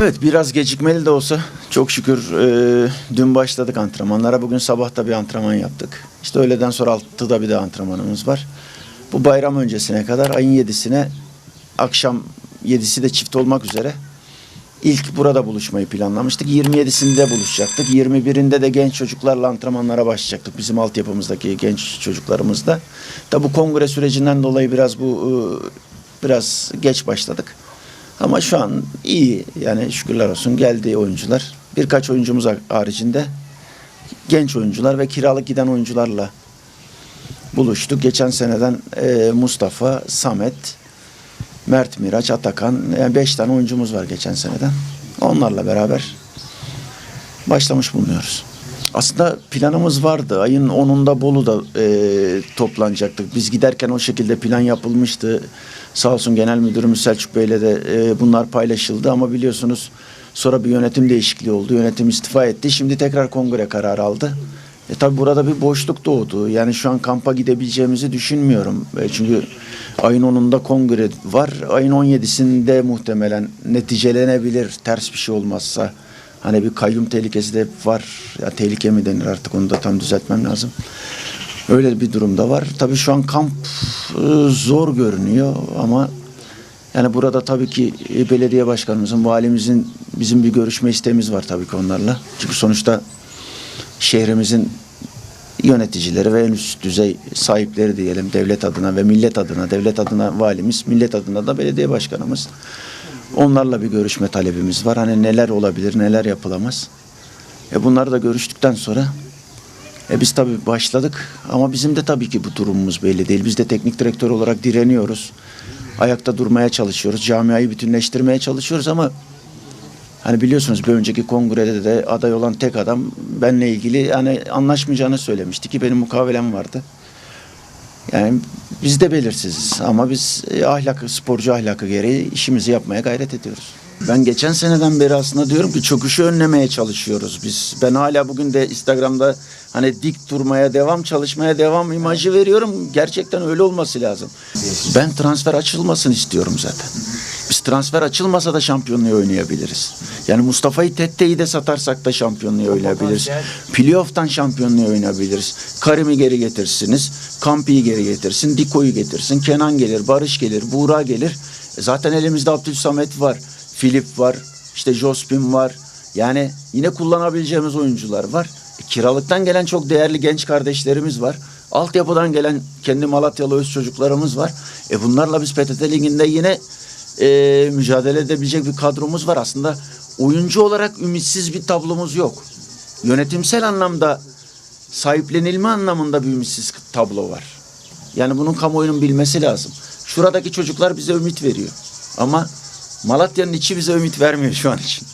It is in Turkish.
Evet biraz gecikmeli de olsa çok şükür e, dün başladık antrenmanlara. Bugün sabah da bir antrenman yaptık. İşte öğleden sonra 6'da bir de antrenmanımız var. Bu bayram öncesine kadar ayın 7'sine akşam 7'si de çift olmak üzere ilk burada buluşmayı planlamıştık. 27'sinde buluşacaktık. 21'inde de genç çocuklarla antrenmanlara başlayacaktık. Bizim altyapımızdaki genç çocuklarımızla. Tabi bu kongre sürecinden dolayı biraz bu e, biraz geç başladık. Ama şu an iyi yani şükürler olsun geldi oyuncular. Birkaç oyuncumuz haricinde genç oyuncular ve kiralık giden oyuncularla buluştuk. Geçen seneden e, Mustafa, Samet, Mert Miraç, Atakan yani beş tane oyuncumuz var geçen seneden. Onlarla beraber başlamış bulunuyoruz. Aslında planımız vardı. Ayın 10'unda Bolu'da e, toplanacaktık. Biz giderken o şekilde plan yapılmıştı. Sağ olsun Genel Müdürümüz Selçuk Bey'le de e, bunlar paylaşıldı ama biliyorsunuz sonra bir yönetim değişikliği oldu. Yönetim istifa etti. Şimdi tekrar kongre kararı aldı. E tabi burada bir boşluk doğdu. Yani şu an kampa gidebileceğimizi düşünmüyorum. E, çünkü ayın 10'unda kongre var. Ayın 17'sinde muhtemelen neticelenebilir ters bir şey olmazsa. Hani bir kayyum tehlikesi de var. Ya tehlike mi denir artık onu da tam düzeltmem lazım. Öyle bir durumda var. Tabii şu an kamp e, zor görünüyor ama yani burada tabii ki e, belediye başkanımızın, valimizin bizim bir görüşme isteğimiz var tabii ki onlarla. Çünkü sonuçta şehrimizin yöneticileri ve en üst düzey sahipleri diyelim devlet adına ve millet adına, devlet adına valimiz, millet adına da belediye başkanımız. Onlarla bir görüşme talebimiz var. Hani neler olabilir, neler yapılamaz. E bunları da görüştükten sonra e biz tabii başladık ama bizim de tabii ki bu durumumuz belli değil. Biz de teknik direktör olarak direniyoruz. Ayakta durmaya çalışıyoruz. Camiayı bütünleştirmeye çalışıyoruz ama hani biliyorsunuz bir önceki kongrede de aday olan tek adam benle ilgili yani anlaşmayacağını söylemişti ki benim mukavelem vardı. Yani biz de belirsiziz ama biz e, ahlakı, sporcu ahlakı gereği işimizi yapmaya gayret ediyoruz. Ben geçen seneden beri aslında diyorum ki çöküşü önlemeye çalışıyoruz biz. Ben hala bugün de Instagram'da hani dik durmaya devam, çalışmaya devam imajı veriyorum. Gerçekten öyle olması lazım. Ben transfer açılmasını istiyorum zaten. Biz transfer açılmasa da şampiyonluğu oynayabiliriz. Yani Mustafa'yı Tette'yi de satarsak da şampiyonluğu oynayabiliriz. Playoff'tan şampiyonluğu oynayabiliriz. Karim'i geri getirsiniz. Kampi'yi geri getirsin. Diko'yu getirsin. Kenan gelir, Barış gelir, Buğra gelir. E zaten elimizde Abdülsamet var. Filip var. işte Jospin var. Yani yine kullanabileceğimiz oyuncular var. E, kiralıktan gelen çok değerli genç kardeşlerimiz var. Altyapıdan gelen kendi Malatyalı öz çocuklarımız var. E bunlarla biz PTT Ligi'nde yine e, mücadele edebilecek bir kadromuz var. Aslında oyuncu olarak ümitsiz bir tablomuz yok. Yönetimsel anlamda sahiplenilme anlamında bir ümitsiz tablo var. Yani bunun kamuoyunun bilmesi lazım. Şuradaki çocuklar bize ümit veriyor. Ama Malatya'nın içi bize ümit vermiyor şu an için.